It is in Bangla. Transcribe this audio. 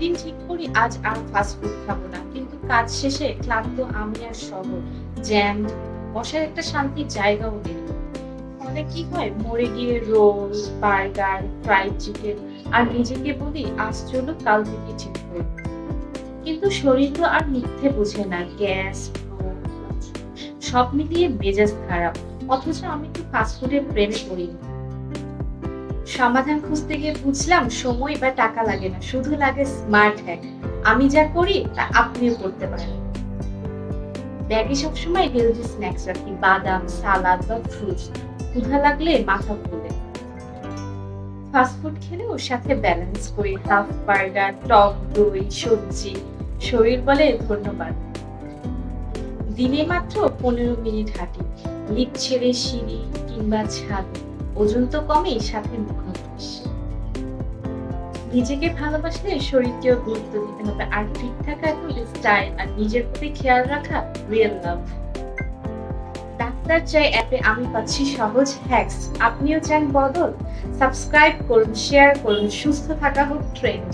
প্রতিদিন ঠিক করি, আজ আর ফাস্ট ফুড খাব না। কিন্তু কাজ শেষে ক্লান্ত আমি আর শহর জ্যাম, বসার একটা শান্তির জায়গাও নেই। ফলে কি হয়, মরে গিয়ে রোল, বার্গার ফ্রাইড চিকেন আর নিজেকে বলি আজ চলো কাল থেকে ঠিক কিন্তু শরীর তো আর মিথ্যে বোঝে না, গ্যাস সব মিলিয়ে মেজাজ খারাপ। অথচ আমি তো ফাস্টফুডের প্রেমে পড়ি সমাধান খুঁজতে গিয়ে বুঝলাম সময় বা টাকা লাগে না, শুধু লাগে স্মার্ট হ্যাক আমি যা করি, তা আপনিও করতে পারেন। ব্যাগে সবসময় হেলদি স্ন্যাক্স রাখি, বাদাম, সালাদ বা ফ্রুটস ক্ষুধা লাগলে মাথা খুলে ফাস্টফুড খেলে ওর সাথে ব্যালেন্স করি হাফ বার্গার টক দই, সবজি। শরীর বলে ধন্যবাদ। দিনে মাত্র পনেরো মিনিট হাঁটি। লিফট ছেড়ে সিঁড়ি কিংবা ছাদ। ওজন তো কমেই সাথে মুখোশ নিজেকে ভালোবাসলে শরীরকেও গুরুত্ব দিতে হবে। আর ঠিক থাকা এখন স্টাইল আর নিজের প্রতি খেয়াল রাখা রিয়েল লাভ ডাক্তার চাই অ্যাপে আমি পাচ্ছি সহজ হ্যাক্স আপনিও চান বদল? সাবস্ক্রাইব করুন শেয়ার করুন, সুস্থ থাকা হোক ট্রেন্ড